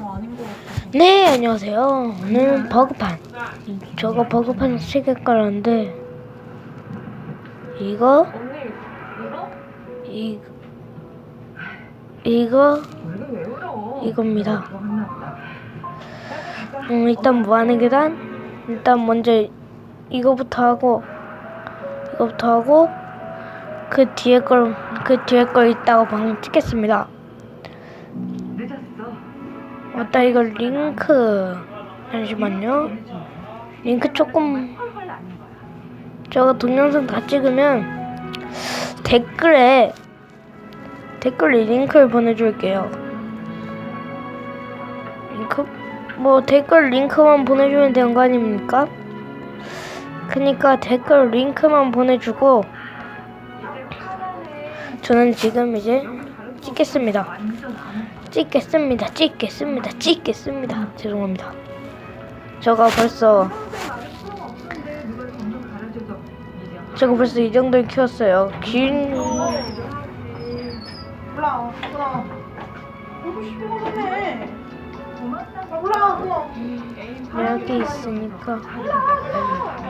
영 아닌 것 같아. 네, 안녕하세요. 오늘 버그판. 저거 버그판 세개 깔았는데, 이거, 언니 울어? 이, 이거, 왜 울어? 이겁니다. 음, 일단 무한의 계단. 일단 먼저 이거부터 하고, 이거부터 하고, 그 뒤에 걸, 그 뒤에 걸 이따가 방 찍겠습니다. 맞다, 이거 링크. 잠시만요. 링크 조금, 저거 동영상 다 찍으면 댓글에, 댓글에 링크를 보내줄게요. 링크? 뭐 댓글 링크만 보내주면 되는 거 아닙니까? 그니까 댓글 링크만 보내주고 저는 지금 이제 찍겠습니다. 찍겠습니다. 찍겠습니다. 찍겠습니다. 죄송합니다. 저가 벌써 제가 벌써 이 정도를 키웠어요. 긴 올라. 이렇게 있으니까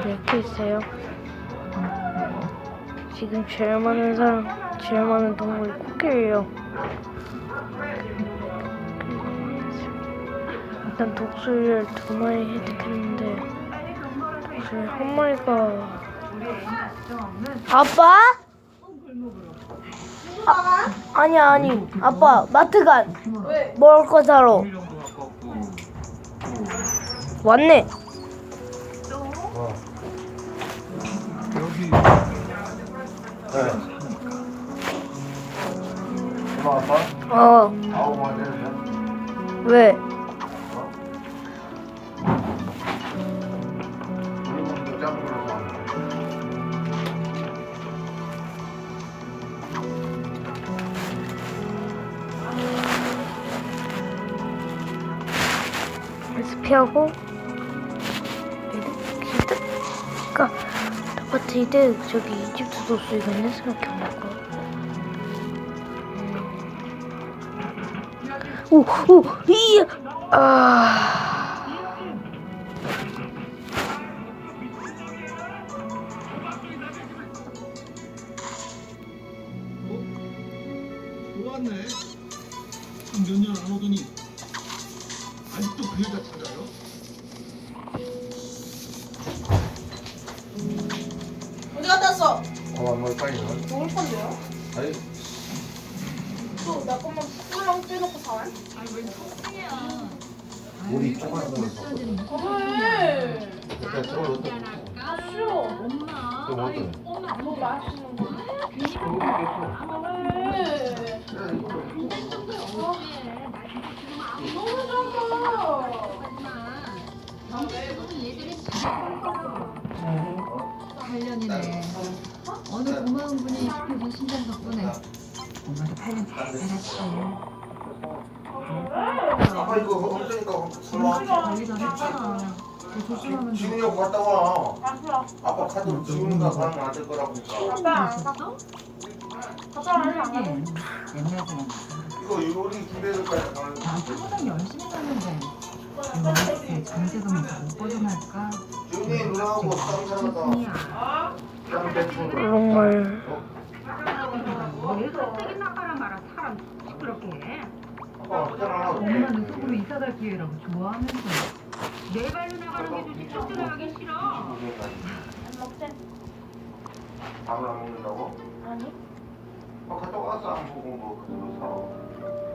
이렇게 있어요. 지금 제일 많은 사람, 제일 많은 동물이 코끼리예요. 일단 독수리를 두 마리 획득했는데 독수리 한 마리가 아빠? 아, 아니야 아니 아빠 마트 가 왜? 먹을 거 사러 왔네 여기 네. 엄마 아빠? 어 아홉 마리 되는데? 왜? 그니까 똑같이 이득 저기 이집트 소스 이거 있는 생각해보고 오 오 이야 아 좋았네. 몇년안 오더니 아직도 그 여자 찾아요? 어디 갔다 왔어? 밥안 먹을 거야 이건? 먹을 건데요? 아니 또나 것만 꿀렁 빼놓고 사와? 우리 조그만 거를 샀거든 왜? 그때 저걸 아, 싫어. 또 먹었더니 너무 맛있는 거. 그래 이거 너무 작아. 엄마도 8년 잘 살았어. 아빠 이거 없으니까 했잖아. 더 조심하면 돼. 지훈이하고 갔다 와 아빠, 아빠 카드로 지훈이가 가는 안될 거라고 그러니까 아빠 안 갔어? 아빠 아직 안? 옛날 사람. 이거 요리 준비해줄 거야 난 평생 열심히 살는데 이렇게 정세금에서 못 벗어날까? 지훈이 누나하고 싸움 살았다 이야. 짱 대충 그런 걸 왜 깜짝이 나가라 말아 사람 시끄럽게 해. 아빠 그냥 엄마는 속으로 이사 갈 기회라고 좋아하면서 내 발로 나가는 게 좋지 첫째로 하기 싫어. 안 먹지? 밥을 안 먹는다고? 아니. 어, 갔다 와서 안 보고 뭐 그거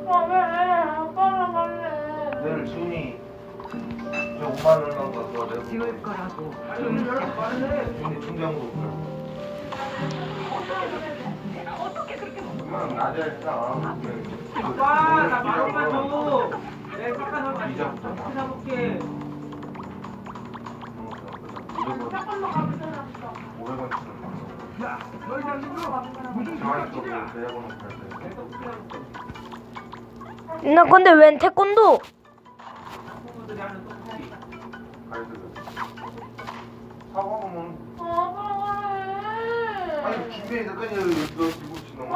아, 왜? 아빠랑 갈래. 사. 내일 지훈이 저 5만 원 나온 거 내고 지울 거라고. 그래. 낮에 했다. 아빠 나 많이만 줘. 내 잠깐 얼마 이자부터 나. 지나볼게. 500원, 잠깐만 가면 되나? 500원 치는 장아리 쪽으로 대학원을 갈 때. 나 근데 웬 태권도 부모들이 하는 똑같이. 가이드를. 사과 보면 아, 아빠랑 갈래. 아니 준비해서 그냥 너 지고 지는 거.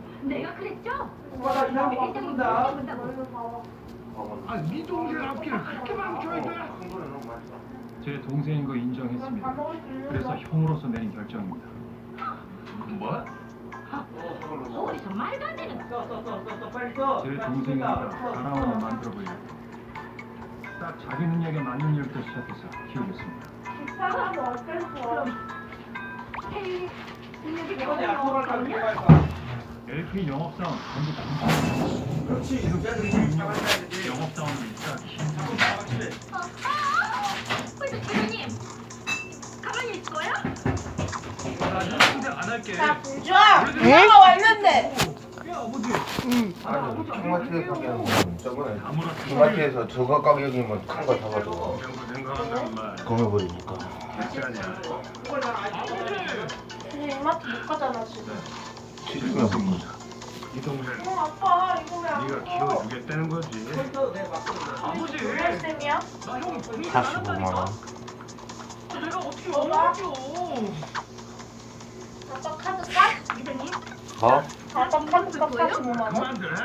내가 그랬죠? 오빠 나 이상하게 땡겨본다. 얼른 봐봐. 아, 네 동생 앞길을 그렇게 망쳐야 돼? 너무 맛있어 제 동생인 거 인정했습니다. 있는 그래서 거. 형으로서 내린 결정입니다. 뭐? 어디서 말도 안 되는 써. 제나 동생이니까. 사랑으로 만들어 보려고. 딱 자기 능력에 맞는 일도 시작해서 키우겠습니다. 사람은 어쩔 수 없어. 헤이 능력이 갈까? 없거든요? LP 영업사원 전부 다 그렇지. 여자들이 잡아줘야지. 영업사원을 있다 힘들어. 잡아주래. 어, 아! 벌써 대표님 가만히 있을 거야? 안 할게. 야, 불주아! 누나가 왔는데! 야 아버지. 응. 아니 청마트에서 그냥 저번에. 청마트에서 저거 가격이면 큰거 사가지고. 검해버리니까 난 아직 근데 이마트 못 가잖아, 지금. 치즈가 뭐이 동생 어, 아빠, 이거 왜안 네가 키워주겠다는 거지. 아버지. 쌤이야? 나형 45만 원 내가 어떻게 뭐가? 원하죠? 아빠 카드 까? 이름이? 뭐? 아빠 카드 까 45만 원? 그만들.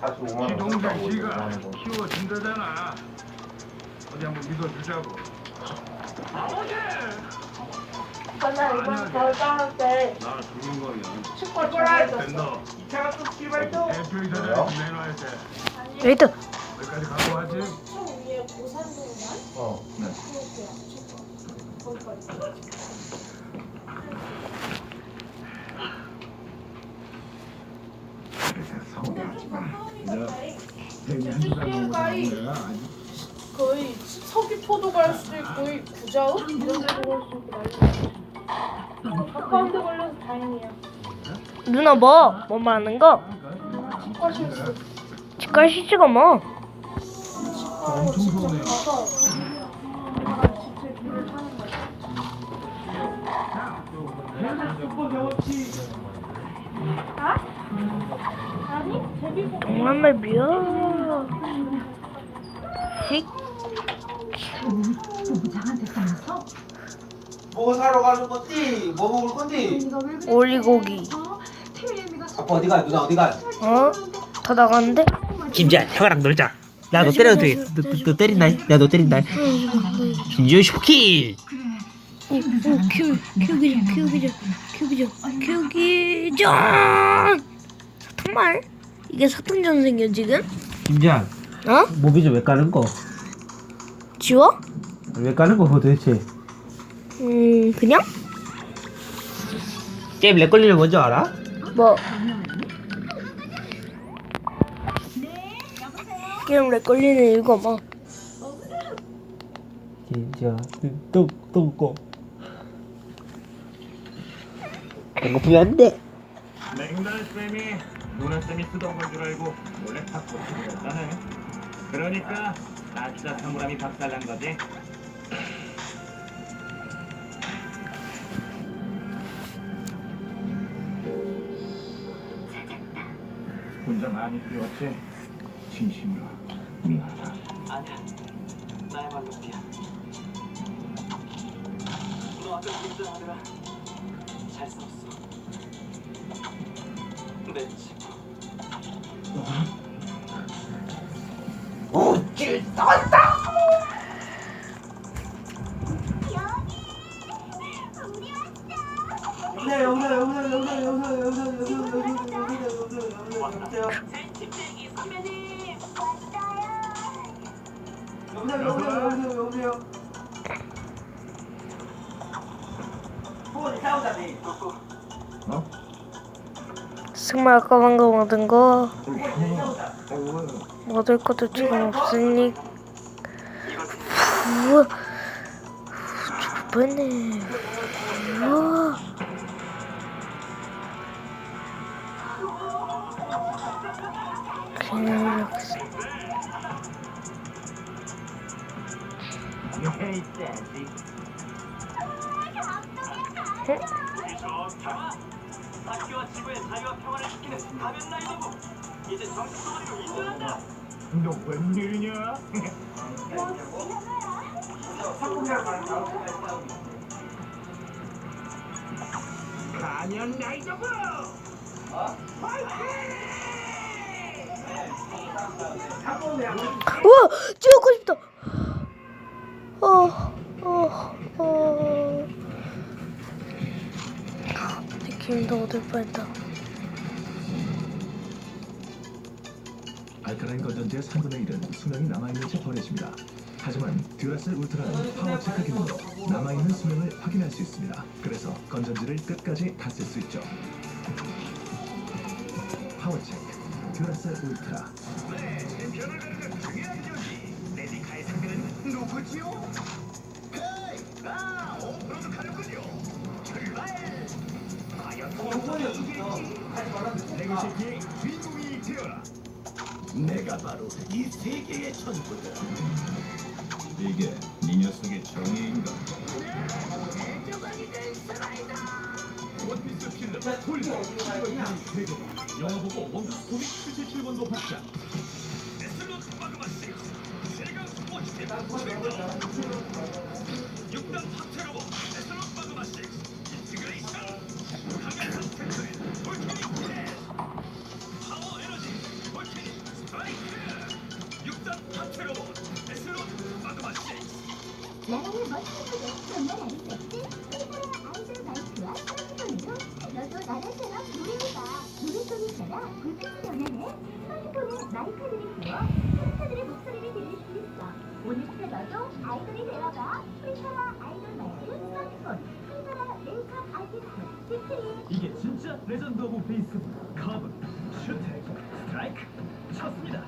45만 원지 동생 거. 키워준다잖아. 어디 한번 믿어주자고. 아버지! 아빠 나 이번 겨울 방학 때 나 죽은 거야. 치과 준비해줬어. 된다. 이 차가 또 출발 또. 대표 이사를 내놔야 돼. 여기도 여기까지 갖고 와지. 총 위에 고산동만? 어 그렇게요. 거기까지. 쭈쭈가이 거의 서귀포도 갈 수 있고 구자읍 이런 데도 갈 수 있고 난리 가까운 데 걸려서 다행이야 누나 뭐? 뭐 말하는 거? 치과 실수 치과 시즈가 뭐? 치과하고 직접 가서 아, 진짜 길을 타는 거야 몇번 경험치. 아? 아니? 제비고 동남말 미워. 싸면서 뭐 사러 가는 건지? 뭐 먹을 그래? 올리고기. 어? 아빠 어디 가? 누나 어디 가? 어? 다 나갔는데? 김지야 형아랑 놀자 야 너 때려도 돼. 너, 너, 너 때린다 야너 때린다 김지우 슈키 오, 오, 키우, 키우기전, 키우기전, 키우기전, 키우기전! 사탕말? 이게 사탕 전생이야, 지금? 김지야 어? 모비 좀왜 까는 거? 지워? 왜 까는 거 도대체 음, 그냥? 게임 렉 걸리는 뭔지 알아? 뭐? 게임 렉 걸리는 이유가 뭐? 김지야 또또 웃고 배고프면 안돼 맹달 쌤이 누나 쌤이 쓰던 걸 줄 알고 몰래 탁 고치고 네 그러니까 아싸 사물함이 박살난 거지. 혼자 많이 뛰었지? 진심으로 미안하다. 아니야. 나의 말로 미안. 너 아까 긴장하느라 잘 싸웠어. 내 친구. 정말 아까만 거. 먹은 거 먹을 것도 지금 없으니. 우와. 죽을뻔네. 우와. 그냥 이렇게 응? 학교와 지구의 자유와 평화를 지키는 가면 라이더부. 이제 정식 동아리로 인정한다. 너 웬일이냐? 가면 라이더부! 우와 찍고 싶다. 내 기분도 얻을 뻔했다. 알카라인 건전지의 3분의 1은 수명이 남아있는 채 버려집니다. 하지만 듀라셀 울트라는 파워 체크 기능으로 남아있는 수명을 확인할 수 있습니다. 그래서 건전지를 끝까지 다 쓸 수 있죠. 파워 체크 듀라셀 울트라 레디카의 상대는 누구지요? 세계의 주인공이 되어라! 내가 바로 이 세계의 천부다! 이게 이 녀석의 정의인가? 원피스 필름 홀더 대고 영화 보고 원스 코믹 77번도 발전 에슬롯 마그마 6 세가 스포츠 6단 탑체 로봇 에슬롯 마그마 6 인티그레이션 이게 진짜 레전드 오브 베이스 카브 슈텍 스트라이크. 쳤습니다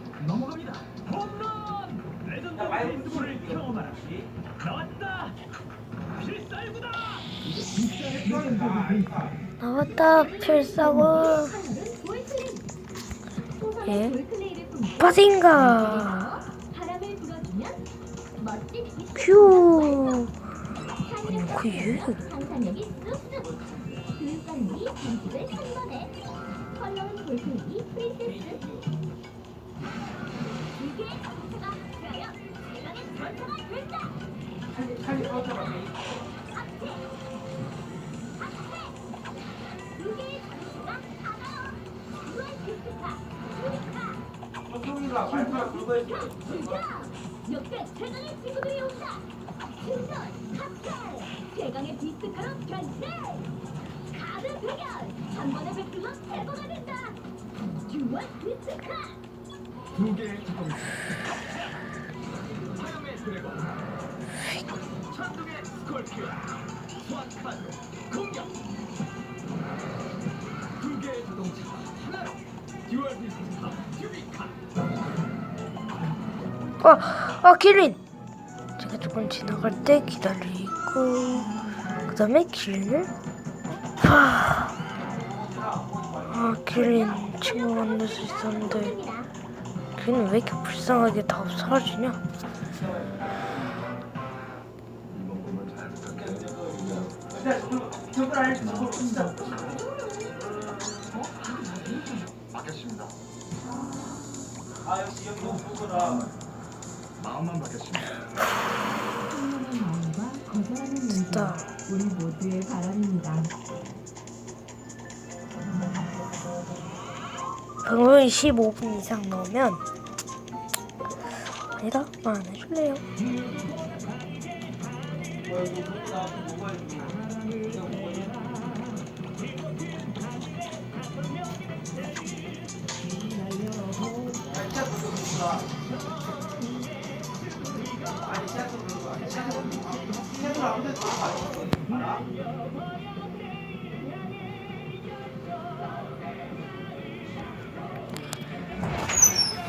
나왔다 필사고. 예? 빠진가. 바람을 불어주면 멋진 빛을 큐. 찬이랑 그 얘. 발표가 그거 했지. 역대 최강의 친구들이 온다. 충전 합체 최강의 비스카로 변신. 카드 대결 한 번의 배틀로 최고가 된다. 듀얼 비스카. 두 개의 자동차 화염의 드래곤 천둥의 스콜피오 스완 카드 아, 아 기린. 제가 조금 지나갈 때 기다리고 그 다음에 기린을 파. 아 기린 친구 만들 수 있었는데 기린 왜 이렇게 불쌍하게 다 사라지냐? 받겠습니다. 아 역시 여기 너무 좋구나. 마음만 받겠습니다. 청렴한 마음과 거절하는 진짜. 용기 우리 모두의 바람입니다. 방송이 15분 이상 넣으면 아니다 말안 해줄래요. 뭐야 이거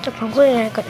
저 방송이니까